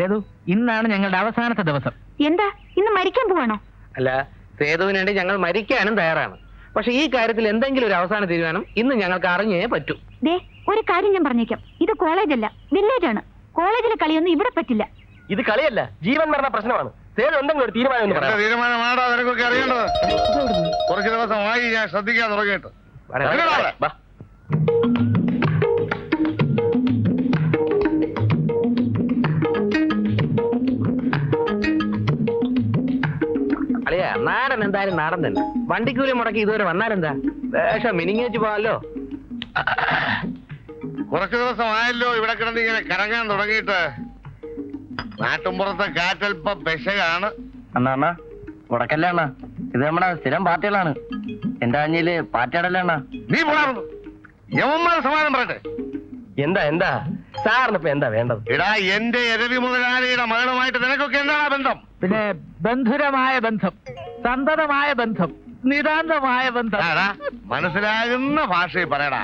സേതു ഇന്നാണ് ഞങ്ങളുടെ അവസാനത്തെ ദിവസം. എന്താ? ഇന്ന് മരിക്കാൻ പോവാണോ? അല്ല സേതുവിന് വേണ്ടി ഞങ്ങൾ മരിക്കാനും തയ്യാറാണ്. പക്ഷെ ഈ കാര്യത്തിൽ എന്തെങ്കിലും ഒരു അവസാന തീരുമാനം ഇന്ന് ഞങ്ങൾക്ക് അറിഞ്ഞേ പറ്റൂ. ദേ ഒരു കാര്യം ഞാൻ പറഞ്ഞേക്കാം. ഇത് കോളേജല്ല വില്ലേജ് ആണ് കോളേജിലെ കളിയൊന്നും ഇവിടെ പറ്റില്ല. ഇത് കളിയല്ല ജീവൻ മരണ പ്രശ്നമാണ്. സേതു എന്തെങ്കിലും ഒരു തീരുമാനം ഒന്ന് എന്റെ പറയാം തീരുമാനമാണോ? നിനക്കൊക്കെ അറിയേണ്ടത്? കുറച്ച് ദിവസമായി ഞാൻ ശ്രദ്ധിക്കാൻ തുടങ്ങിയിട്ട്? വാ. നാടൻ എന്തായാലും നാടൻ തന്നെ വണ്ടിക്കൂലി മുടക്കി ഇതുവരെ വന്നാലെന്താ വേഷം മിനിങ്ങേച്ച് പോവാല്ലോ കുറച്ചു ദിവസമായല്ലോ ഇവിടെ കിടന്ന് ഇങ്ങനെ കറങ്ങാൻ തുടങ്ങിയിട്ട്. നാട്ടുമ്പുറത്തെ കാറ്റൽപ്പം പെശകാണ്. അണ്ണാ അണ്ണാ ഉടക്കല്ലേ അണ്ണാ? ഇത് നമ്മുടെ സ്ഥിരം പാർട്ടികളാണ്. എന്റെ അഞ്ഞിൽ പാർട്ടിയാടല്ലാണ് അണ്ണാ? നീ യവന്മാർ സമാനം പറയട്ടെ. എന്താ എന്താ? സാറിന് ഇപ്പൊ എന്താ വേണ്ടത്? എടാ എന്റെ എരവി മുതലാളിയുടെ മകളുമായിട്ട് നിനക്കൊക്കെ എന്താണ് ബന്ധം? പിന്നെ ബന്ധുരമായ ബന്ധം. സന്തതമായ ബന്ധം നിതാന്തമായ ബന്ധം. മനസ്സിലാകുന്ന ഭാഷയിൽ പറയടാ.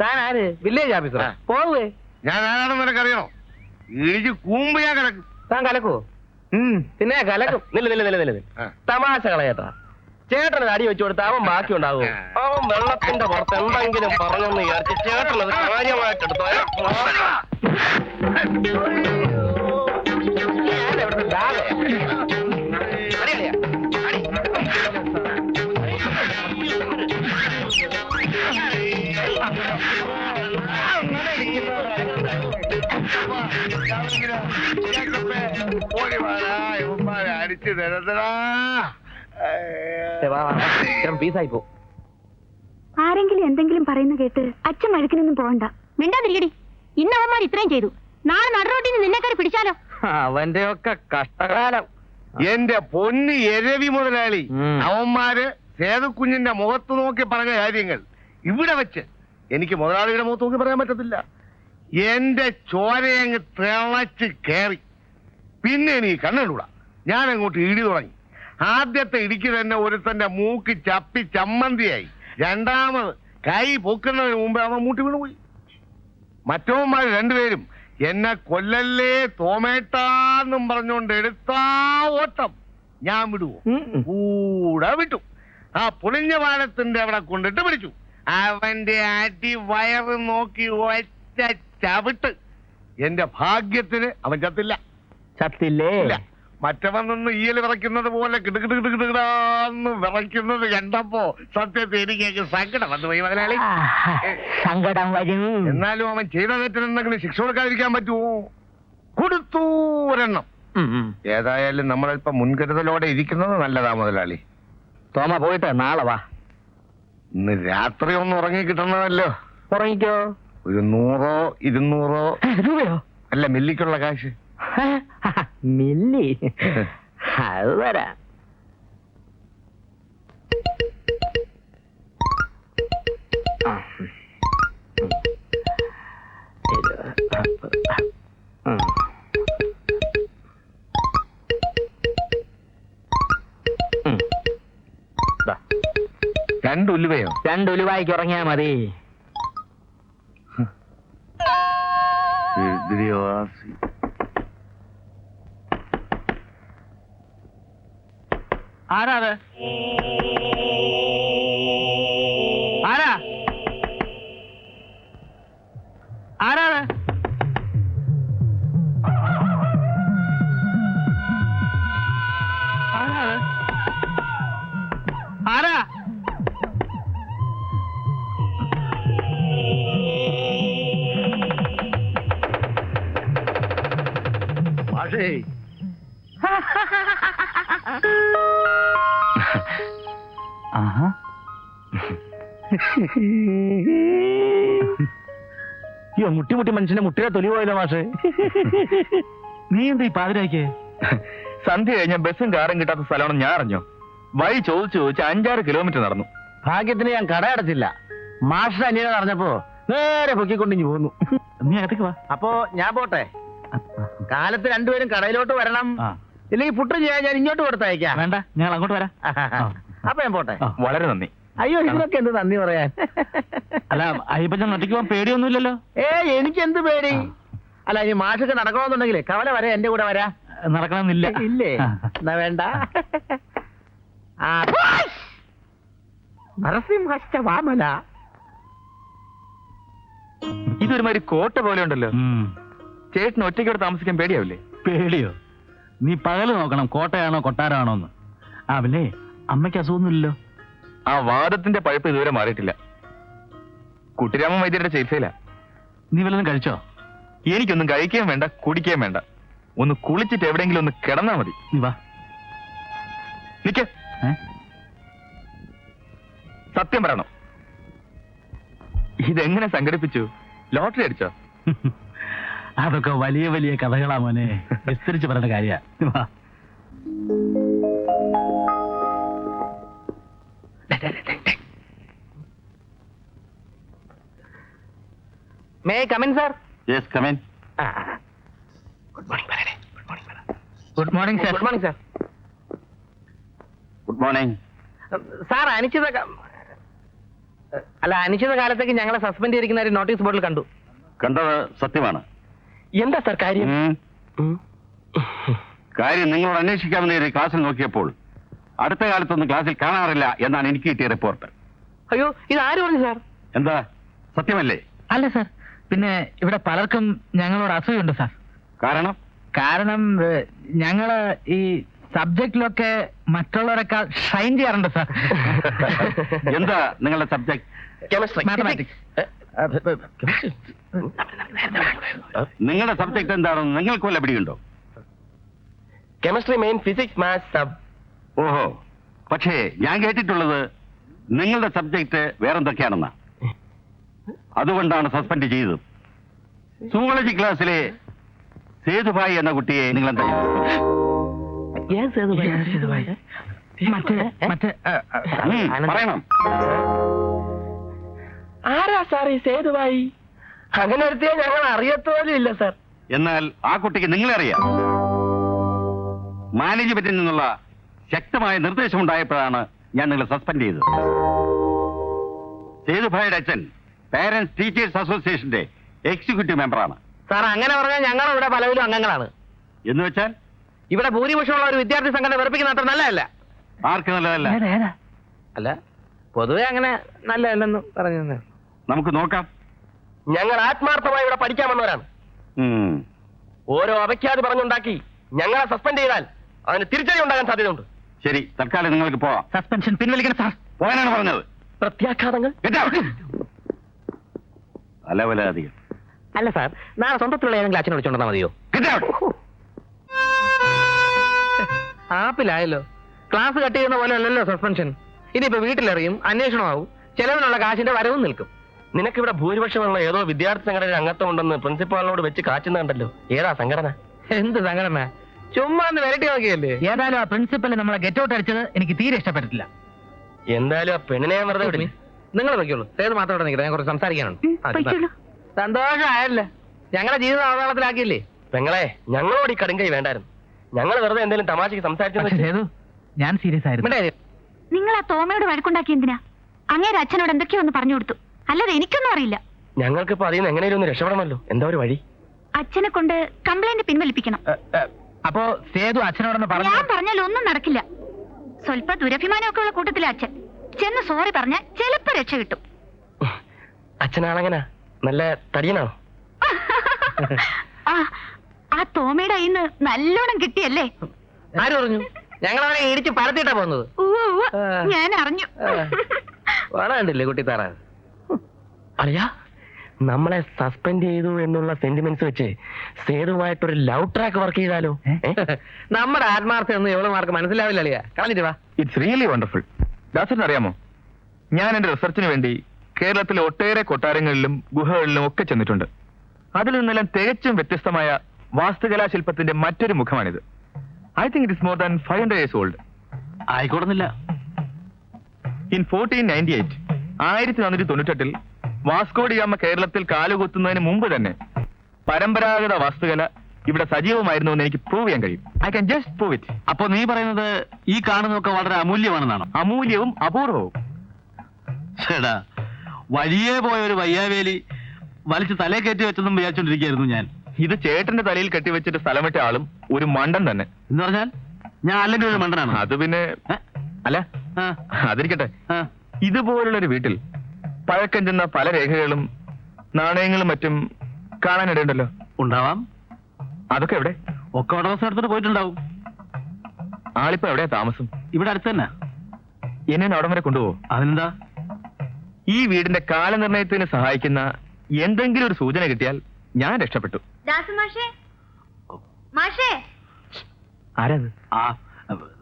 താൻ ആര്? വില്ലേജ് ഓഫീസർ ആ. പോവേ. ഞാൻ ആരാണെന്ന് നിനക്കറിയണോ ഇഴിച്ച് കൂമ്പ് ഞാൻ കിടക്കും. താൻ കലക്കോ ഉം, പിന്നെ കലക്കും. നില്ല നില്ല നില്ല നില്ല ആ. തമാശ കളയട്ടാ. ചേട്ടനത് അടി വെച്ചു കൊടുത്ത അവൻ ബാക്കി ഉണ്ടാവും. അവൻ വെള്ളത്തിന്റെ പുറത്ത് എന്തെങ്കിലും പറഞ്ഞെന്ന് വിചാരിച്ച് ചേട്ടനത് കാര്യമായിട്ടെടുത്തോ ഞാൻ പീസായി പോ. ആരെങ്കിലും എന്തെങ്കിലും പറയുന്ന കേട്ട് അച്ഛൻ വഴക്കിനൊന്നും പോകണ്ട മിണ്ടാതിരിക്കടി. ഇന്ന് അവന്മാർ ഇത്രയും ചെയ്തു. നാളെ നടുറോട്ടിന് നിന്ന് നിന്നെ കയറി പിടിച്ചാലോ? അവന്റെ ഒക്കെ കഷ്ടകാലം. എന്റെ പൊന്ന് എരവി മുതലാളി. ഉം. അവന്മാര് സേതുക്കുഞ്ഞിന്റെ മുഖത്ത് നോക്കി പറഞ്ഞ കാര്യങ്ങൾ ഇവിടെ വെച്ച് എനിക്ക് മുതലാളിയുടെ മുഖത്ത് നോക്കി പറയാൻ പറ്റത്തില്ല. എന്റെ ചോരയങ്ങ് തിളച്ച് കയറി പിന്നെ എനിക്ക് കണ്ണൂടാ ഞാൻ അങ്ങോട്ട് ഇടി തുടങ്ങി. ആദ്യത്തെ ഇടിക്ക് തന്നെ ഒരുത്തന്റെ മൂക്ക് ചപ്പി ചമ്മന്തിയായി. രണ്ടാമത് കൈ പൊക്കുന്നതിന് മുമ്പേ അവൻ മൂട്ടി വീണുപോയി. മറ്റവന്മാർ രണ്ടുപേരും എന്നെ കൊല്ലല്ലേ തോമേട്ടാന്നും പറഞ്ഞുകൊണ്ട് എടുത്താ ഓട്ടം. ഞാൻ വിടുവോ? കൂടെ വിട്ടു. ആ പുളിഞ്ഞ പാലത്തിന്റെ അവിടെ കൊണ്ടിട്ട് പിടിച്ചു. അവന്റെ അടി വയറ് നോക്കി ഒറ്റ ചവിട്ട്. എന്റെ ഭാഗ്യത്തിന് അവൻ ചത്തില്ല. ചത്തില്ലേ? മറ്റവൻ നിന്ന് ഈയൽ വിറയ്ക്കുന്നത് പോലെ കിടുകിടുകിടുകിടാന്ന് വിറയ്ക്കുന്നത് കണ്ടപ്പോ സത്യത്തെ എനിക്ക് സങ്കടം വന്നു പോയി മുതലാളി. സങ്കടം വരും. എന്നാലും അവൻ ചെയ്ത തെറ്റിനെന്തെങ്കിലും ശിക്ഷ കൊടുക്കാതിരിക്കാൻ പറ്റുമോ കൊടുത്തു ഒരെണ്ണം. ഏതായാലും നമ്മളല്പം മുൻകരുതലോടെ ഇരിക്കുന്നത് നല്ലതാ മുതലാളി. തോമ പോയിട്ട് നാളെ വാ. ഇന്ന് രാത്രി ഒന്ന് ഉറങ്ങി കിട്ടണമല്ലോ ഉറങ്ങിക്കോ. ഒരു നൂറോ ഇരുന്നൂറോ. അല്ല മില്ലിക്കുള്ള കാശ്. മില്ലി അത്. ഉം. രണ്ട് ഉലുവയോ രണ്ട് ഉലുവായിക്ക് ഉറങ്ങിയാ മതി Video ആരാ അത് ആഹാ. അയ്യോ മുട്ടി മുട്ടി മനുഷ്യന്റെ മുട്ടിലെ തൊലി പോയല്ലോ മാഷേ. നീ എന്താ ഈ പാതിരാക്ക് സന്ധ്യ കഴിഞ്ഞ ബസ്സും കാറും കിട്ടാത്ത സ്ഥലമാണ് ഞാൻ അറിഞ്ഞോ. വഴി ചോദിച്ചു ചോദിച്ച് അഞ്ചാറ് കിലോമീറ്റർ നടന്നു. ഭാഗ്യത്തിന് ഞാൻ കട അടച്ചില്ല. മാഷ് അനിയനെ പറഞ്ഞപ്പോ നേരെ പൊക്കിക്കൊണ്ടിഞ്ഞു പോന്നു. നീ അകത്തേക്ക് വാ. അപ്പോ ഞാൻ പോട്ടെ. കാലത്ത് രണ്ടുപേരും കടയിലോട്ട് വരണം. ഇല്ലെങ്കിൽ പുട്ട് ചെയ്യാൻ ഞാൻ ഇങ്ങോട്ട് കൊടുത്തയക്കാം. വേണ്ട ഞങ്ങൾ അങ്ങോട്ട് വരാം. അപ്പൊ ഞാൻ പോട്ടെ. വളരെ നന്ദി. അയ്യോ ഇതിനൊക്കെ എന്ത് നന്ദി പറയാൻ? അല്ല അയ്യപ്പച്ചൻ ഒറ്റയ്ക്ക് പോകാൻ പേടിയൊന്നുമില്ലല്ലോ? ഏ എനിക്ക് എന്ത് പേടി? അല്ല ഇനി മാഷൊക്കെ നടക്കണമെന്നുണ്ടെങ്കിൽ കവല വരെ എന്റെ കൂടെ വരാ. നടക്കണമെന്നില്ല. ഇല്ലേ? എന്നാ വേണ്ട. ആ, നരസിംഹശ്ച ഇതൊരുമാതിരി കോട്ട പോലെ ഉണ്ടല്ലോ. ചേട്ടന് ഒറ്റയ്ക്കോടെ താമസിക്കാൻ പേടിയാവില്ലേ? പേടിയോ? നീ പകൽ നോക്കണം കോട്ടയാണോ കൊട്ടാരാണോ എന്ന്. ആ പിന്നെ അമ്മയ്ക്ക് അസുഖമൊന്നുമില്ലല്ലോ. ആ വാദത്തിന്റെ പഴുപ്പ് ഇതുവരെ മാറിയിട്ടില്ല. കുട്ടിരാമൻ വൈദ്യരുടെ ചികിത്സയില. നീ വല്ലതും കഴിച്ചോ? എനിക്കൊന്നും കഴിക്കുകയും വേണ്ട കുടിക്കുകയും വേണ്ട. ഒന്ന് കുളിച്ചിട്ട് എവിടെയെങ്കിലും ഒന്ന് കിടന്നാ മതി. നീ വാ. നിക്ക. ഏ? സത്യം പറയണം. ഇതെങ്ങനെ സംഘടിപ്പിച്ചു? ലോട്ടറി അടിച്ചോ? അതൊക്കെ വലിയ വലിയ കഥകളാ മോനെ. വിസ്തരിച്ച് പറഞ്ഞ കാര്യ. May come in sir yes come in good morning good morning good morning sir good morning sir good morning sir അനിശ്ചിത ക- അല്ല അനിശ്ചിത കാലത്തേക്ക് ഞങ്ങളെ സസ്പെൻഡ് ചെയ്തിരിക്കുന്ന ഒരു നോട്ടീസ് ബോർഡിൽ കണ്ടു. കണ്ടത് സത്യമാണ്. എന്താ സാർ കാര്യം? കാര്യം നിങ്ങളോട് അന്വേഷിക്കാമെന്ന് കരുതി ക്ലാസ്സിൽ നോക്കിയപ്പോൾ അടുത്ത കാലത്തൊന്നും ക്ലാസ്സിൽ കാണാറില്ല എന്നാണ് എനിക്ക് കിട്ടിയ റിപ്പോർട്ട്. അയ്യോ ഇത് ആര് പറഞ്ഞു സാർ? എന്താ? സത്യമല്ലേ? അല്ല സാർ പിന്നെ ഇവിടെ പലർക്കും ഞങ്ങളോട് അസൂയുണ്ട് സാർ. കാരണം? കാരണം ഞങ്ങൾ ഈ സബ്ജക്റ്റിലൊക്കെ മറ്റുള്ളവരെക്കാൾ ഷൈൻ ചെയ്യാറുണ്ട് സാർ. എന്താ നിങ്ങളുടെ സബ്ജക്ട് കെമിസ്ട്രി. മാത്തമാറ്റിക്സ്. നിങ്ങളുടെ സബ്ജക്ട് എന്താണെന്ന് നിങ്ങൾക്ക് വല്ല പിടിയുണ്ടോ? Chemistry main physics maths sub ഓഹോ. പക്ഷേ ഞാൻ കേട്ടിട്ടുള്ളത് നിങ്ങളുടെ സബ്ജക്ട് വേറെന്തൊക്കെയാണെന്നാ? അതുകൊണ്ടാണ് സസ്പെൻഡ് ചെയ്തത്. സൂളജി ക്ലാസ്സിലെ സേതുഭായി എന്ന കുട്ടിയെ നിങ്ങൾ എന്താ മറ്റേ മറ്റേ പറയണം. ആരാ സാർ ഈ സേതുവായി അങ്ങനെ ഒരുത്തിയെ ഞങ്ങൾ അറിയത്തോലും ഇല്ല സാർ. എന്നാൽ ആ കുട്ടിക്ക് നിങ്ങളെ അറിയാം. മാനേജ്മെന്റിൽ നിന്നുള്ള ശക്തമായ നിർദ്ദേശം ഉണ്ടായപ്പോഴാണ് ഞാൻ നിങ്ങളെ സസ്പെൻഡ് ചെയ്തത്. സേതുഭായിയുടെ അച്ഛൻ പേരൻസ് ടീച്ചേഴ്സ് അസോസിയേഷന്റെ എക്സിക്യൂട്ടീവ് മെമ്പറാണ് സാർ അങ്ങനെ പറഞ്ഞാൽ ഞങ്ങൾ ഇവിടെ പലവിലും അംഗങ്ങളാണ്. എന്ന് വെച്ചാൽ? ഇവിടെ ഭൂരിപക്ഷമുള്ള ഒരു വിദ്യാർത്ഥി സംഘടന വെറുപ്പിക്കുന്ന അത്ര നല്ലതല്ല. ആർക്ക് നല്ലതല്ല? അല്ല പൊതുവെ അങ്ങനെ നല്ലതല്ലെന്ന് പറഞ്ഞു തന്നെ. നമുക്ക് നോക്കാം. ഞങ്ങൾ ആത്മാർത്ഥമായി ഇവിടെ പഠിക്കാൻ വന്നവരാണ്. ഓരോ അവയ്ക്കാതെ പറഞ്ഞുണ്ടാക്കി ഞങ്ങളെ സസ്പെൻഡ് ചെയ്താൽ അതിന് തിരിച്ചടി ഉണ്ടാകാൻ സാധ്യതയുണ്ട്. ശരി തൽക്കാലം നിങ്ങൾക്ക് പോവാം സസ്പെൻഷൻ പിൻവലിക്കണം സാർ. പോകാനാണ് പറഞ്ഞത്. പ്രത്യാഘാതങ്ങൾ? അല്ല സാർ. നാളെ സ്വന്തത്തിലുള്ള ഏതെങ്കിലും അച്ഛനെ വിളിച്ചോണ്ടാ മതിയോ? Get out. ആപ്പിലായല്ലോ. ക്ലാസ് കട്ട് ചെയ്യുന്ന പോലെ അല്ലല്ലോ സസ്പെൻഷൻ. ഇനിയിപ്പോ വീട്ടിലറിയും അന്വേഷണമാവും. ചെലവിനുള്ള കാശിന്റെ വരവും നിൽക്കും. നിനക്കിവിടെ ഭൂരിപക്ഷമുള്ള ഏതോ വിദ്യാർത്ഥി സംഘടന അംഗത്വം ഉണ്ടെന്ന് പ്രിൻസിപ്പാളിനോട് വെച്ച് കാച്ചുന്നുണ്ടല്ലോ ഏതാ സംഘടന? എന്ത് സംഘടന? ചുമ്മാ ഒന്ന് വരട്ടി നോക്കിയല്ലേ? ഏതായാലും ആ പ്രിൻസിപ്പൽ നമ്മളെ ഗെറ്റ് ഔട്ട് അടിച്ചത് എനിക്ക് തീരെ ഇഷ്ടപ്പെട്ടില്ല എന്തായാലും ആ പെണ്ണിനെ ഞാൻ വെറുതെ വിടില്ല. നിങ്ങൾ നോക്കിയുള്ളൂ സേത് മാത്രം ഇവിടെ നിൽക്കട്ടെ. ഞാൻ കുറച്ച് സംസാരിക്കാനുണ്ട്. സന്തോഷമായല്ലേ. ഞങ്ങളെ ജീവിതം അവതാളത്തിലാക്കിയില്ലേ പെങ്ങളെ ഞങ്ങളോട് ഈ കടുങ്കൈ വേണ്ടായിരുന്നു. ഞങ്ങൾ വെറുതെ എന്തെങ്കിലും തമാശക്ക് സംസാരിച്ചു ഞാൻ സീരിയസ് ആയിരുന്നു. നിങ്ങൾ ആ തോമയോട് വഴക്കുണ്ടാക്കി എന്തിനാ? അങ്ങേരെ അച്ഛനോട് എന്തൊക്കെയോ ഒന്ന് പറഞ്ഞു കൊടുത്തു. അല്ലാതെ എനിക്കൊന്നും അറിയില്ല. ഞങ്ങൾക്ക് എങ്ങനെയും ഒന്ന് രക്ഷപ്പെടണമല്ലോ. എന്താ ഒരു വഴി? അച്ഛനെ കൊണ്ട് കംപ്ലൈന്റ് പിൻവലിപ്പിക്കണം. അപ്പോ സേതു അച്ഛനോടൊന്ന് പറഞ്ഞു? ഞാൻ പറഞ്ഞാൽ ഒന്നും നടക്കില്ല. സ്വല്പ ദുരഭിമാനമൊക്കെ ഉള്ള കൂട്ടത്തിലെ അച്ഛൻ. ചെന്ന് സോറി പറഞ്ഞ ചിലപ്പോ രക്ഷ കിട്ടും. അച്ഛനാണെങ്ങനാ? നല്ല തടിയനാണോ? ആ ആ തോമയുടെ കയ്യിൽ നിന്ന് നല്ലോണം കിട്ടിയല്ലേ? ആര് പറഞ്ഞു? ഞങ്ങൾ അവനെ ഇടിച്ച് പരത്തിയിട്ടാ പോകുന്നത്. ഉവ്വ് ഉവ്വ്, ഞാൻ അറിഞ്ഞു. വളണ്ടില്ലേ കുട്ടി താറ അറിയാ നമ്മളെ സസ്പെൻഡ് ചെയ്തു എന്നുള്ള സെന്റിമെന്റ്സ് വെച്ച് സേതുവായിട്ടൊരു ലവ് ട്രാക്ക് വർക്ക് ചെയ്താലോ? നമ്മുടെ ആത്മാർത്ഥം ഒന്നും എവളുമാർക്ക് മനസ്സിലാവില്ല അളിയാ. കളഞ്ഞിട്ട് വാ. ഇറ്റ്സ് റിയലി വണ്ടർഫുൾ അറിയാമോ? ഞാൻ എന്റെ റിസർച്ചിന് വേണ്ടി കേരളത്തിലെ ഒട്ടേറെ കൊട്ടാരങ്ങളിലും ഗുഹകളിലും ഒക്കെ ചെന്നിട്ടുണ്ട്. അതിൽ നിന്നെല്ലാം തികച്ചും വ്യത്യസ്തമായ വാസ്തുകലാ ശില്പത്തിന്റെ മറ്റൊരു മുഖമാണിത്. I think it is more than five hundred years old ആയിക്കോടുന്നില്ല in fourteen ninety eight ആയിരത്തി നാനൂറ്റി തൊണ്ണൂറ്റെട്ടിൽ വാസ്കോഡിയാമ്മ കേരളത്തിൽ കാലുകുത്തുന്നതിന് മുമ്പ് തന്നെ പരമ്പരാഗത വസ്തുകല ഇവിടെ സജീവമായിരുന്നു എന്ന് എനിക്ക് പ്രൂവ് ചെയ്യാൻ കഴിയും. I can just prove it അപ്പൊ നീ പറയുന്നത് ഈ കാണുന്നതൊക്കെ വളരെ അമൂല്യമാണെന്നാണ്? അമൂല്യവും അപൂർവവും. ചേടാ വഴിയേ പോയ ഒരു വയ്യാവേലി വലിച്ച് തലേ കയറ്റി വെച്ചെന്നും വിചാരിച്ചോണ്ടിരിക്കുകയായിരുന്നു ഞാൻ. ഇത് ചേട്ടന്റെ തലയിൽ കെട്ടിവെച്ചിട്ട് സ്ഥലം വിട്ട ആളും ഒരു മണ്ടൻ തന്നെ. എന്ന് പറഞ്ഞാൽ ഞാൻ അല്ലെങ്കിൽ ഒരു മണ്ടനാണ്? അത് പിന്നെ അല്ല അതിരിക്കട്ടെ. ഇതുപോലുള്ള ഒരു വീട്ടിൽ പഴക്കം ചെന്ന പല രേഖകളും നാണയങ്ങളും മറ്റും കാണാനിടയുണ്ടല്ലോ. ഉണ്ടാവാം. അതൊക്കെ എവിടെ? ഒക്കെ ഉടമസ്ഥ എടുത്തിട്ട് പോയിട്ടുണ്ടാവും. ആളിപ്പോ എവിടെയാ താമസം? ഇവിടെ അടുത്ത് തന്നെ. എന്നെ അവിടം വരെ കൊണ്ടുപോകും അതിനെന്താ? ഈ വീടിന്റെ കാലനിർണയത്തിന് സഹായിക്കുന്ന എന്തെങ്കിലും ഒരു സൂചന കിട്ടിയാൽ ഞാൻ രക്ഷപ്പെട്ടു. മാഷേ. മാഷേ. ആരാത്? ആ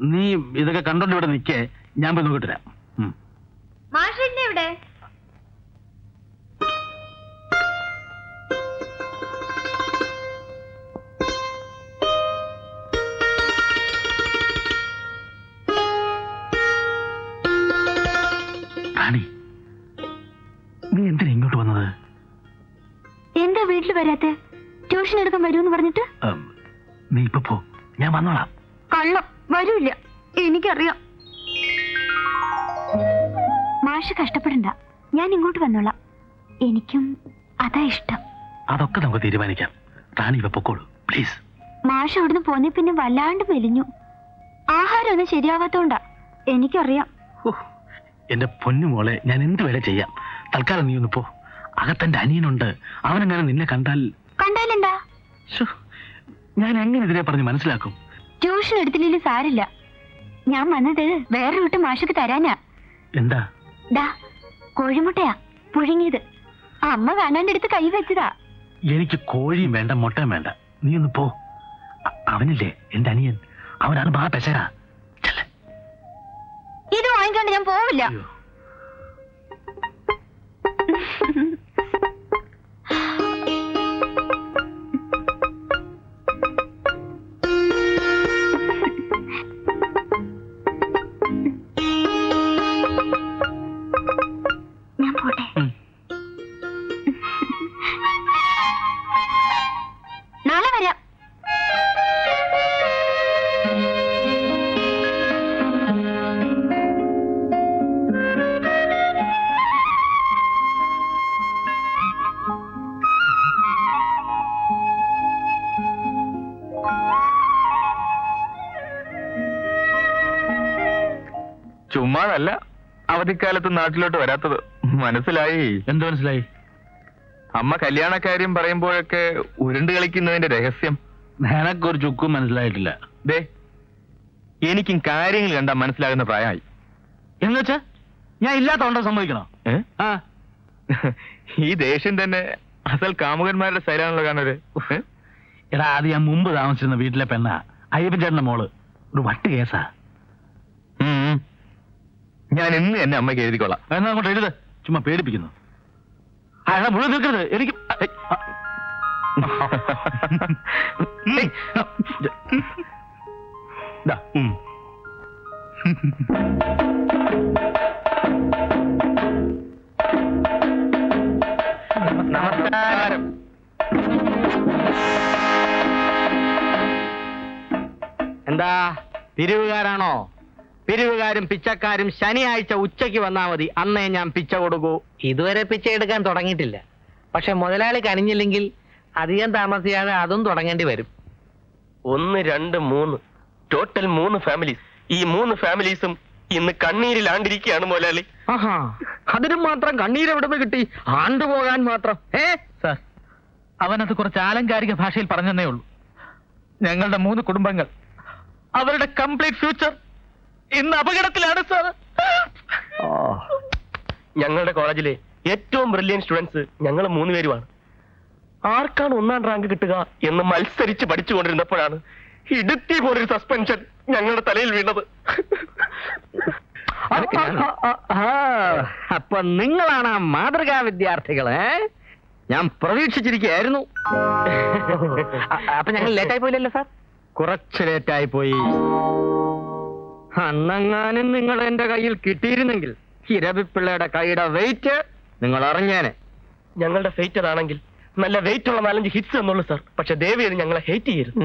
നീ ഇതൊക്കെ കണ്ടോണ്ട് ഇവിടെ നിക്കേ ഞാൻ പോയി നോക്കിട്ട് വരാം. ഉം. ഇവിടെ എന്താ വീട്ടിൽ വരാത്തെ? ട്യൂഷൻ എടുക്കാൻ വരുമെന്ന് പറഞ്ഞിട്ട്? നീ ഇപ്പൊ പോ. ഞാൻ വന്നോളാം. കള്ളം. വരൂല്ല. എനിക്കറിയാം. മാഷ് കഷ്ടപ്പെടണ്ട. ഞാൻ ഇങ്ങോട്ട് വന്നോളാം. എനിക്കും അതാ ഇഷ്ടം. അതൊക്കെ നമുക്ക് തീരുമാനിക്കാം. റാണി ഇപ്പൊ പൊക്കോളൂ. പ്ലീസ് മാഷ് അവിടുന്ന് പോന്നെ പിന്നെ വല്ലാണ്ട് മെലിഞ്ഞു. ആഹാരം ഒന്നും ശരിയാവാത്തോണ്ടാ. എനിക്കറിയാം. എന്റെ പൊന്നു മോളെ ഞാൻ എന്ത് വേല ചെയ്യാം. തൽക്കാലം നീ ഒന്ന് പോ. അകത്തെന്റെ അനിയനുണ്ട്. അവനങ്ങനെ നിന്നെ കണ്ടാൽ കണ്ടാലെന്താ? ഞാൻ എങ്ങനെ ഇതിനെ പറഞ്ഞ് മനസ്സിലാക്കും? ട്യൂഷൻ എടുത്തില്ലെങ്കിൽ സാരില്ല ഞാൻ വന്നത് വേറെ വിട്ട് മാഷക്ക് തരാനാ. എന്താ? ഡാ കോഴിമുട്ടയാ പുഴുങ്ങിയത്. അമ്മ കാണാന്റെ അടുത്ത് കൈ വെച്ചതാ. എനിക്ക് കോഴിയും വേണ്ട മുട്ടയും വേണ്ട. നീ ഒന്ന് പോ. അവനില്ലേ എന്റെ അനിയൻ. അവനാണ് ബാ പെശരാ. ഇത് വാങ്ങിക്കാണ്ട് ഞാൻ പോവില്ല. ചുമ്മാതല്ല അവധിക്കാലത്ത് നാട്ടിലോട്ട് വരാത്തത്. മനസ്സിലായി? എന്ത് മനസ്സിലായി? അമ്മ കല്യാണക്കാര്യം പറയുമ്പോഴൊക്കെ ഉരുണ്ട് കളിക്കുന്നതിന്റെ രഹസ്യം. നിനക്കൊരു ചുക്കും മനസ്സിലായിട്ടില്ല. ദേ എനിക്കും കാര്യങ്ങൾ കണ്ടാ മനസ്സിലാകുന്ന പ്രായമായി. എന്ന് വെച്ചാ ഞാൻ ഇല്ലാത്ത ഉണ്ടോ സംഭവിക്കണോ ആ. ഈ ദേഷ്യം തന്നെ അസൽ കാമുകന്മാരുടെ ശൈലാണല്ലോ കാണൊരു ഏ? എടാ അത് ഞാൻ മുമ്പ് താമസിച്ചിരുന്ന വീട്ടിലെ പെണ്ണ അയ്യപ്പൻ ചേട്ടന്റെ മോൾ. ഒരു വട്ട് കേസാ. ഞാൻ ഇന്ന് എന്നെ അമ്മയ്ക്ക് എഴുതിക്കൊള്ളാം എന്നാ അങ്ങോട്ട് എഴുത്. ചുമ്മാ പേടിപ്പിക്കുന്നു. എന്നാ മുഴുവൻ നിൽക്കരുത് എനിക്ക് ദാ. നമസ്കാരം. എന്താ പിരിവുകാരാണോ? പിരിവുകാരും പിച്ചക്കാരും ശനിയാഴ്ച ഉച്ചയ്ക്ക് വന്നാൽ മതി. അന്നേ ഞാൻ പിച്ച കൊടുക്കൂ. ഇതുവരെ പിച്ച എടുക്കാൻ തുടങ്ങിയിട്ടില്ല. പക്ഷെ മുതലാളി കനിഞ്ഞില്ലെങ്കിൽ അധികം താമസിയാതെ അതും തുടങ്ങേണ്ടി വരും. ഒന്ന് രണ്ട് മൂന്ന്. ടോട്ടൽ മൂന്ന് ഫാമിലീസ് ഈ മൂന്ന് ഫാമിലീസും ഇന്ന് കണ്ണീരിലാണ്ടിരിക്കുകയാണ് മുതലാളി. ആഹാ അതിനും മാത്രം കണ്ണീരെവിടെ നിന്ന് കിട്ടി? ആണ്ടുപോകാൻ മാത്രം. ഏ സാർ അവനത് കുറച്ച് ആലങ്കാരിക ഭാഷയിൽ പറഞ്ഞെന്നേ ഉള്ളൂ. ഞങ്ങളുടെ മൂന്ന് കുടുംബങ്ങൾ അവരുടെ കംപ്ലീറ്റ് ഫ്യൂച്ചർ ഇന്ന് അപകടത്തിലാണ് സാർ. ഞങ്ങളുടെ കോളേജിലെ ഏറ്റവും ബ്രില്യൻ സ്റ്റുഡൻസ് ഞങ്ങൾ മൂന്നുപേരുമാണ് ആർക്കാണ് ഒന്നാം റാങ്ക് കിട്ടുക എന്ന് മത്സരിച്ച് പഠിച്ചുകൊണ്ടിരുന്നപ്പോഴാണ് ഇടുത്തി പോലൊരു സസ്പെൻഷൻ ഞങ്ങളുടെ തലയിൽ വീണത്? അപ്പൊ നിങ്ങളാണ് ആ മാതൃകാ വിദ്യാർത്ഥികൾ? ഞാൻ പ്രതീക്ഷിച്ചിരിക്കുകയായിരുന്നു. അപ്പൊ ഞങ്ങൾ ലേറ്റായി പോയില്ലല്ലോ സാർ? കുറച്ച് ലേറ്റായി പോയി. അന്നെങ്ങാനും നിങ്ങൾ എന്റെ കയ്യിൽ കിട്ടിയിരുന്നെങ്കിൽ ഇരവിപ്പിള്ളയുടെ കൈയുടെ വെയിറ്റ് നിങ്ങൾ അറിഞ്ഞേനെ. ഞങ്ങളുടെ ഫേറ്റർ ആണെങ്കിൽ നല്ല വെയിറ്റ് ഉള്ള നാലഞ്ച് ഹിറ്റ്സ് എന്നുള്ളൂ സാർ പക്ഷെ ദേവി ഞങ്ങളെ ഹേറ്റ് ചെയ്യരുത്.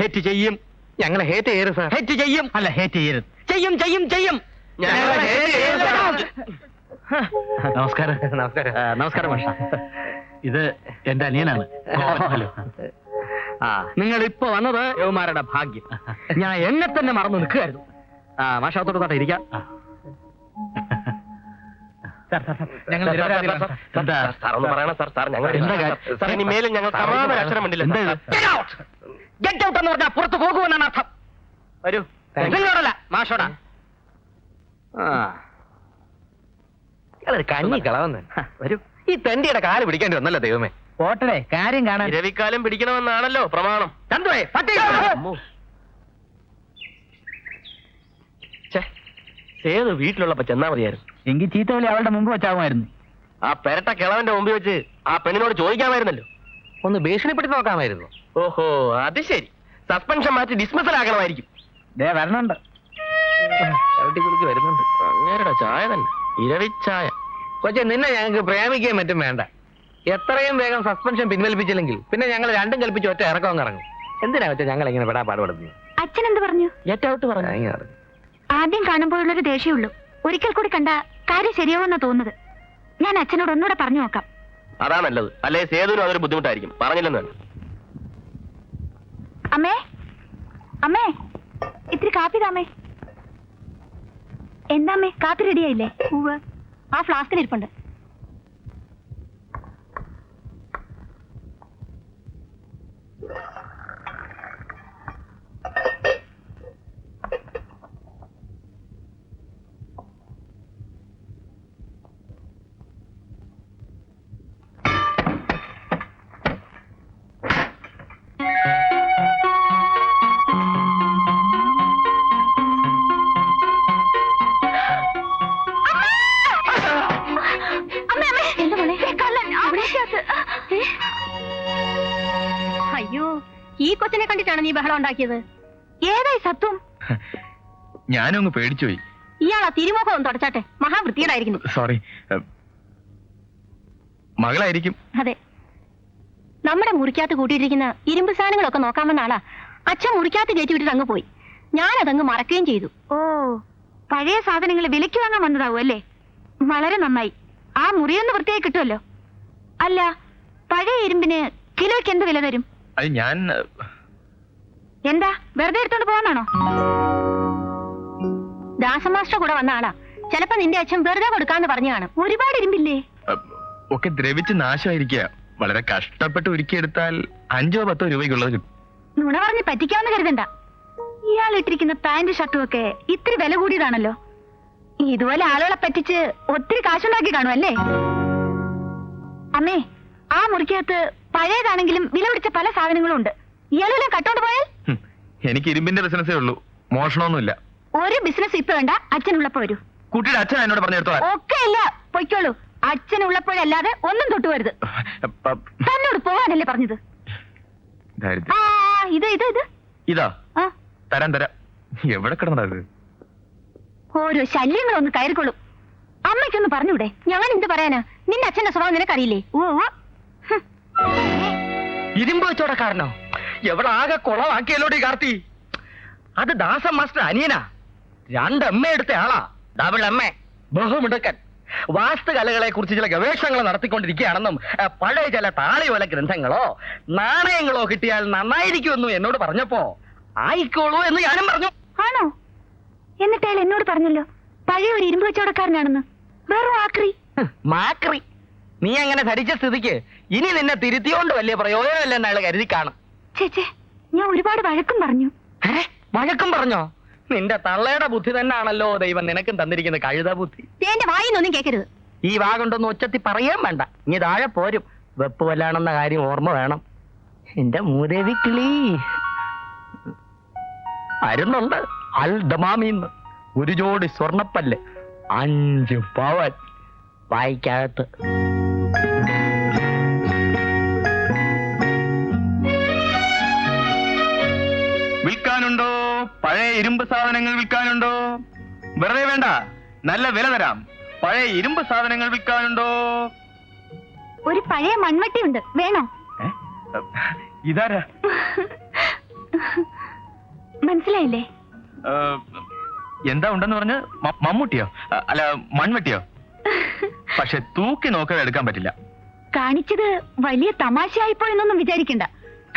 ഹേറ്റ് ചെയ്യും. ഞങ്ങളെ ഹേറ്റ് ചെയ്യരുത് സാർ ഹേറ്റ് ചെയ്യും. അല്ല ഹേറ്റ് ചെയ്യരുത്. ചെയ്യും ചെയ്യും ചെയ്യും. നമസ്കാരം. നമസ്കാരം. നമസ്കാരം മാഷ. ഇത് എന്റെ അനിയനാണ്. ഹലോ. ആ നിങ്ങൾ ഇപ്പൊ വന്നത് യവമാരുടെ ഭാഗ്യം. ഞാൻ എന്നെ തന്നെ മറന്നു നിൽക്കുകയായിരുന്നു. ആ തൊട്ട് ഇരിക്കാം. സാർ, ഒന്ന് പറയണം സാർ സാർ ഞങ്ങൾ എന്താ കാര്യം? സാർ ഇനി മേലും ഞങ്ങൾ കമാന്നൊരു അക്ഷരം വേണ്ടില്ല ഗെറ്റ് ഔട്ട് എന്ന് പറഞ്ഞാൽ പുറത്ത് പോകുമെന്നാണ് അർത്ഥം. വരൂ. നിങ്ങളോടല്ല മാഷോടാ. കഞ്ഞി കളവന്ന്. വരൂ. ഈ തെണ്ടിയുടെ കാൽ പിടിക്കേണ്ടി വന്നല്ലോ ദൈവമേ. പോട്ടടെ കാര്യം കാണാൻ. രവിക്കാലം പിടിക്കണമെന്നാണല്ലോ പ്രമാണം. ചന്തുവേ പട്ടി അമ്മോ. ഛെ, സേതു വീട്ടിലുള്ളപ്പോ ചെന്നാ മതിയായിരുന്നു. എങ്കിൽ ചീത്തവിളി അവളുടെ മുമ്പ് വെച്ചാകുമായിരുന്നു. ആ പെരട്ട കിളവന്റെ മുമ്പിൽ വെച്ച് ആ പെണ്ണിനോട് ചോദിക്കാമായിരുന്നല്ലോ. ഒന്ന് ഭീഷണിപ്പെടുത്തി നോക്കാമായിരുന്നു. ഓഹോ അത് ശരി. സസ്പെൻഷൻ മാറ്റി ഡിസ്മിസൽ ആക്കണമായിരിക്കും. ദേ വരണുണ്ട്. ചവിട്ടി വരുന്നുണ്ട്. അങ്ങേരുടെ ചായ തന്നെ. ഇരവിച്ചായ കൊച്ചെ നിന്നെ ഞങ്ങൾക്ക് പ്രേമിക്കുകയും മറ്റും വേണ്ട. എത്രയും വേഗം സസ്പെൻഷൻ പിൻവലിപ്പിച്ചില്ലെങ്കിൽ പിന്നെ ഞങ്ങൾ രണ്ടും കൽപ്പിച്ച് ഒറ്റ ഇറക്കം ഇറങ്ങും എന്തിനാ വെച്ചാൽ ഞങ്ങൾ ഇങ്ങനെ പെടാ പാടുപെടുന്നു അച്ഛൻ എന്ത് പറഞ്ഞു? ഏറ്റവും പറഞ്ഞു. ആദ്യം കാണുമ്പോഴുള്ളൊരു ദേഷ്യമുള്ളൂ ഒരിക്കൽ കൂടി കണ്ട കാര്യം ശരിയാവുമെന്ന് തോന്നുന്നത്. ഞാൻ അച്ഛനോട് ഒന്നുകൂടെ പറഞ്ഞു നോക്കാം. അതാ നല്ലത്. അല്ലെ സേതുവിനും അതൊരു ബുദ്ധിമുട്ടായിരിക്കും. പറഞ്ഞില്ലെന്ന് വേണ്ട അമ്മേ അമ്മേ ഇത്തിരി കാപ്പി താമേ എന്താമ്മേ കാപ്പി റെഡിയായില്ലേ ആ ഫ്ലാസ്കിൽ ഇരിപ്പുണ്ട്. കണ്ടിട്ടാണ് നീ ബഹളം ഉണ്ടാക്കിയത്? ഏതായി സത്വം? ഞാനും അങ്ങ് പേടിച്ചുപോയി ഇയാളാ തിരുമുഖം ഒന്ന് തുടച്ചാട്ടെ. മഹാവൃത്തിയിലായിരിക്കുന്നു സോറി മകളായിരിക്കും. അതെ. നമ്മുടെ മുറിക്കകത്ത് കൂട്ടിയിട്ടിരിക്കുന്ന ഇരുമ്പ് സാധനങ്ങളൊക്കെ നോക്കാൻ വന്ന ആളാ. അച്ഛൻ മുറിക്കകത്ത് കയറ്റി വിട്ടിട്ട് അങ്ങ് പോയി. ഞാൻ ഞാനതങ്ങ് മറക്കുകയും ചെയ്തു. ഓ പഴയ സാധനങ്ങൾ വിലയ്ക്ക് വാങ്ങാൻ വന്നതാവും അല്ലേ? വളരെ നന്നായി. ആ മുറിയൊന്ന് വൃത്തിയായി കിട്ടുമല്ലോ. അല്ല പഴയ ഇരുമ്പിന് കിലോയ്ക്ക് എന്ത് വില തരും? അത് ഞാൻ എന്താ? വെറുതെ എടുത്തോണ്ട് പോവാനാണോ ദാസമാസ്റ്റർ കൂടെ വന്ന ആളാ. ചിലപ്പോ നിന്റെ അച്ഛൻ വെറുതെ കൊടുക്കാന്ന് പറഞ്ഞു കാണും. ഒരുപാട് ഇരുമ്പില്ലേ? ഒക്കെ ദ്രവിച്ച് നാശമായിരിക്കുക. വളരെ കഷ്ടപ്പെട്ട് ഒരുക്കിയെടുത്താൽ അഞ്ചോ പത്തോ രൂപയ്ക്കുള്ളത് കിട്ടും. നുണ പറഞ്ഞ് പറ്റിക്കാന്ന് കരുതണ്ട. ഇയാൾ ഇട്ടിരിക്കുന്ന പാന്റ് ഷർട്ടും ഒക്കെ ഇത്തിരി വില കൂടിയതാണല്ലോ. ഇതുപോലെ ആളുകളെ പറ്റിച്ച് ഒത്തിരി കാശുണ്ടാക്കി കാണും അല്ലേ? അമ്മേ ആ മുറിക്കകത്ത് പഴയതാണെങ്കിലും വില പിടിച്ച പല സാധനങ്ങളും ഉണ്ട്. ഇയാളെല്ലാം കട്ടോണ്ട് പോയാൽ എനിക്ക് ഇരുമ്പിന്റെ ബിസിനസ്സേ ഉള്ളൂ. മോഷണമൊന്നുമില്ല. ഒരു ബിസിനസ് ഇപ്പൊ വേണ്ട അച്ഛനുള്ളപ്പോ വരൂ. കുട്ടിയുടെ അച്ഛൻ എന്നോട് പറഞ്ഞെടുത്തോ ഒക്കെ ഇല്ല പൊയ്ക്കോളൂ. അച്ഛനുള്ളപ്പോഴല്ലാതെ ഒന്നും തൊട്ടു തൊട്ടുവരുത് തന്നോട് പോവാനല്ലേ പറഞ്ഞത്. ഇത് ഇത് ഇത്. ഇതാ. ആ. തരാൻ തരാം. എവിടെ കിടന്നടാ ഇത്? ഓരോ ശല്യങ്ങളൊന്ന് കയറിക്കൊള്ളും അമ്മയ്ക്കൊന്ന് പറഞ്ഞൂടെ ഞാൻ എന്ത് പറയാനാ? നിന്റെ അച്ഛന്റെ സ്വഭാവം നിനക്കറിയില്ലേ? ഓ. ഇരുമ്പ് വെച്ചോടക്കാരനോ? എവിടെ ആകെ കുളമാക്കിയല്ലോടി കാർത്തി? അത് ദാസം മാസ്റ്റർ അനിയനാ രണ്ടമ്മ എടുത്ത ആളാ. Double Emma ബഹുമിടുക്കൻ. വാസ്തുകലകളെ കുറിച്ച് ചില ഗവേഷണങ്ങൾ നടത്തിക്കൊണ്ടിരിക്കുകയാണെന്നും പഴയ ചില താളിയോല ഗ്രന്ഥങ്ങളോ നാണയങ്ങളോ കിട്ടിയാൽ നന്നായിരിക്കുമെന്നും എന്നോട് പറഞ്ഞപ്പോ ആയിക്കോളൂ എന്ന് ഞാനും പറഞ്ഞു. ആണോ? എന്നിട്ട് അയാൾ എന്നോട് പറഞ്ഞല്ലോ പഴയ ഒരു ഇരുമ്പ് കച്ചവടക്കാരനാണെന്ന്. വെറും ആക്രി. മാക്രി. നീ അങ്ങനെ ധരിച്ച സ്ഥിതിക്ക് ഇനി നിന്നെ തിരുത്തിയോണ്ട് വലിയ പ്രയോജനമില്ലെന്ന് അയാൾ കരുതി കാണും ചേച്ചേ ഞാൻ ഒരുപാട് വഴക്കും പറഞ്ഞു? വഴക്കം പറഞ്ഞോ? നിന്റെ തള്ളയുടെ ബുദ്ധി തന്നെയാണല്ലോ ദൈവം നിനക്കും തന്നിരിക്കുന്ന കഴുത ബുദ്ധി. എന്റെ വായിന്നൊന്നും കേക്കരുത്. ഈ വാ കൊണ്ടൊന്നും ഉച്ചത്തി പറയാൻ വേണ്ട. ഇനി താഴെ പോരും. വെപ്പ് വല്ലാണെന്ന കാര്യം ഓർമ്മ വേണം. എന്റെ മൂദേവി കിളി. വരുന്നുണ്ട് അൽ ദമാമിന്ന്. ഒരു ജോഡി സ്വർണപ്പല്ല് അഞ്ച് പവൻ. വായിക്കകത്ത്. പഴയ ഇരുമ്പ് സാധനങ്ങൾ വിൽക്കാനുണ്ടോ? വെറുതെ വേണ്ട നല്ല വില തരാം. പഴയ ഇരുമ്പ് സാധനങ്ങൾ വിൽക്കാനുണ്ടോ? ഒരു പഴയ മൺവട്ടി ഉണ്ട് വേണോ? ഇതാരാ? മനസ്സിലായില്ലേ? എന്താ ഉണ്ടെന്ന് പറഞ്ഞ് മമ്മൂട്ടിയോ? അല്ല മൺവെട്ടിയോ? പക്ഷെ തൂക്കി നോക്കാതെ എടുക്കാൻ പറ്റില്ല. കാണിച്ചത് വലിയ തമാശയായിപ്പോ എന്നൊന്നും വിചാരിക്കണ്ട.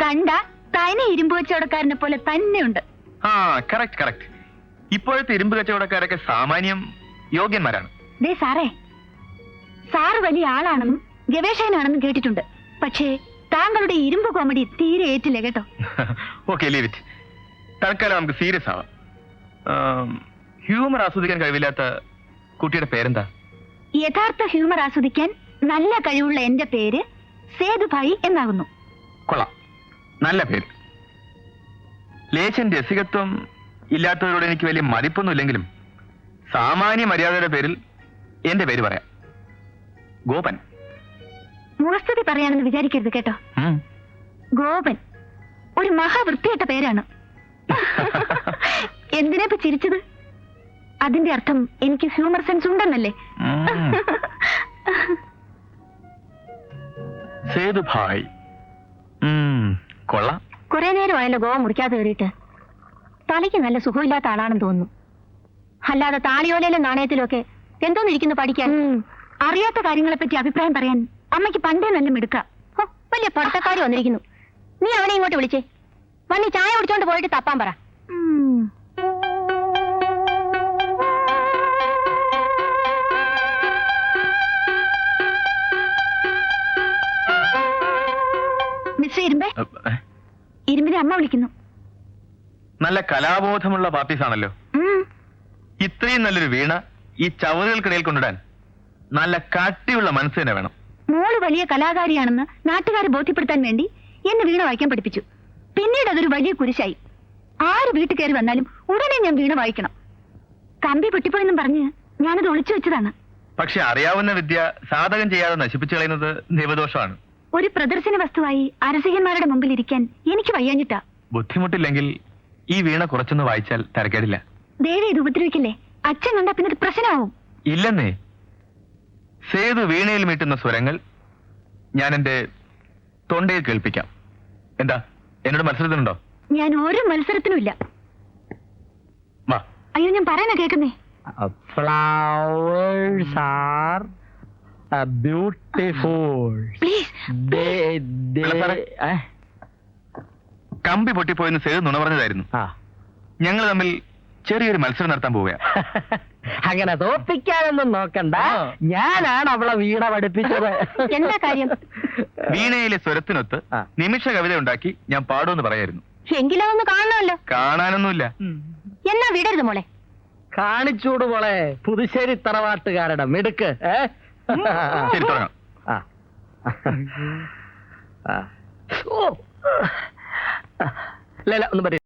കണ്ട തന്നെ ഇരുമ്പ് കച്ചവടക്കാരനെ പോലെ തന്നെയുണ്ട്. ആ കറക്റ്റ് കറക്റ്റ് ഇപ്പോഴത്തെ ഇരുമ്പ് കച്ചവടക്കാരൊക്കെ സാമാന്യം യോഗ്യന്മാരാണ്. ദേ സാറേ സാറ് വലിയ ആളാണെന്നും ഗവേഷകനാണെന്നും കേട്ടിട്ടുണ്ട്. പക്ഷേ താങ്കളുടെ ഇരുമ്പ് കോമഡി തീരെ ഏറ്റില്ല കേട്ടോ. ഓക്കെ ലീവ് ഇറ്റ് തൽക്കാലം നമുക്ക് സീരിയസ് ആവാം. ഹ്യൂമർ ആസ്വദിക്കാൻ കഴിവില്ലാത്ത കുട്ടിയുടെ പേരെന്താ? യഥാർത്ഥ ഹ്യൂമർ ആസ്വദിക്കാൻ നല്ല കഴിവുള്ള എന്റെ പേര് സേതുഭായി എന്നാകുന്നു. കൊള്ളാം. നല്ല പേര്. ലേശൻ രസികത്വം ഇല്ലാത്തവരോട് എനിക്ക് വലിയ മതിപ്പൊന്നും ഇല്ലെങ്കിലും സാമാന്യ മര്യാദയുടെ പേരിൽ എന്റെ പേര് പറയാം. ഗോപൻ. മുഖസ്തുതി പറയാണെന്ന് വിചാരിക്കരുത് കേട്ടോ. ഉം. ഗോപൻ. ഒരു മഹാവൃത്തിയായിട്ട പേരാണ്. എന്തിനാ ഇപ്പൊ ചിരിച്ചത്? അതിന്റെ അർത്ഥം എനിക്ക് ഹ്യൂമർ സെൻസ് ഉണ്ടെന്നല്ലേ? ഉം. സേതുഭായ് ഉം, കൊള്ളാം. കുറെ നേരമായല്ലോ ഗോവ മുറിക്കാതെ കയറിയിട്ട്. തലയ്ക്ക് നല്ല സുഖമില്ലാത്ത ആളാണെന്ന് തോന്നുന്നു. അല്ലാതെ താളിയോലയിലും നാണയത്തിലും ഒക്കെ എന്തോന്നിരിക്കുന്നു പഠിക്കാൻ? അറിയാത്ത കാര്യങ്ങളെ പറ്റി അഭിപ്രായം പറയാൻ അമ്മയ്ക്ക് പണ്ടേ നല്ല മിടുക്കാം. വലിയ പഠിത്തക്കാരി വന്നിരിക്കുന്നു. നീ അവനെ ഇങ്ങോട്ട് വിളിച്ചേ. വന്നി ചായ കുടിച്ചോണ്ട് പോയിട്ട് തപ്പാൻ പറ. മിസ്റ്റർ ഇരുമ്പേ? ഇരുമ്പിനെ അമ്മ വിളിക്കുന്നു. നല്ല കലാബോധമുള്ള പാപ്പീസാണല്ലോ. ഇത്രയും നല്ലൊരു വീണ ഈ ചവറുകൾക്കിടയിൽ കൊണ്ടിടാൻ നല്ല കട്ടിയുള്ള മനസ്സ് തന്നെ വേണം. മോൾ വലിയ കലാകാരിയാണെന്ന് നാട്ടുകാരെ ബോധ്യപ്പെടുത്താൻ വേണ്ടി എന്നെ വീണ വായിക്കാൻ പഠിപ്പിച്ചു. പിന്നീട് അതൊരു വലിയ കുരിശായി. ആര് വീട്ടിൽ കയറി വന്നാലും ഉടനെ ഞാൻ വീണ വായിക്കണം. കമ്പി പൊട്ടിപ്പോയെന്നും പറഞ്ഞ് ഞാനത് ഒളിച്ചു വെച്ചതാണ്. പക്ഷെ അറിയാവുന്ന വിദ്യ സാധകം ചെയ്യാതെ നശിപ്പിച്ചു കളയുന്നത് ദൈവദോഷമാണ്. ഒരു പ്രദർശന വസ്തുവായി അരസികന്മാരുടെ മുമ്പിൽ ഇരിക്കാൻ എനിക്ക് വയ്യാഞ്ഞിട്ടാ. ബുദ്ധിമുട്ടില്ലെങ്കിൽ ഈ വീണ കുറച്ചൊന്ന് വായിച്ചാൽ തരക്കേടില്ല. ദേവി ഇത് ഉപദ്രവിക്കില്ലേ? അച്ഛൻ കണ്ടാ പിന്നെ പ്രശ്നമാവും. ഇല്ലെന്നേ. സേതു വീണയിൽ മീട്ടുന്ന സ്വരങ്ങൾ ഞാൻ എന്റെ തൊണ്ടയിൽ കേൾപ്പിക്കാം. എന്താ? എന്നോട് മത്സരത്തിനുണ്ടോ? ഞാൻ ഒരു മത്സരത്തിനും ഇല്ല വാ. അയ്യോ ഞാൻ പറയുന്ന കേൾക്കുന്നേ. Flowers are beautiful. കമ്പി പൊട്ടിപ്പോയെന്ന് സേതു നുണ പറഞ്ഞതായിരുന്നു. ഞങ്ങൾ തമ്മിൽ ചെറിയൊരു മത്സരം നടത്താൻ പോവുക അങ്ങനെ തോപ്പിക്കാനൊന്നും നോക്കണ്ട. ഞാനാണ് അവളെ വീണ പഠിപ്പിച്ചത്. എന്താ കാര്യം? വീണയിലെ സ്വരത്തിനൊത്ത് നിമിഷ കവിത ഉണ്ടാക്കി ഞാൻ പാടുമെന്ന് പറയായിരുന്നു. എങ്കിലൊന്നും കാണണമല്ലോ കാണാനൊന്നുമില്ല. എന്നാ വിടരുത് മോളെ. കാണിച്ചൂട് മോളെ പുതുശ്ശേരി തറവാട്ടുകാരുടെ മിടുക്ക്. ഏ? ശരി തുടങ്ങാം ആ. ആ. ഓ. ഒന്നും പറ്റില്ല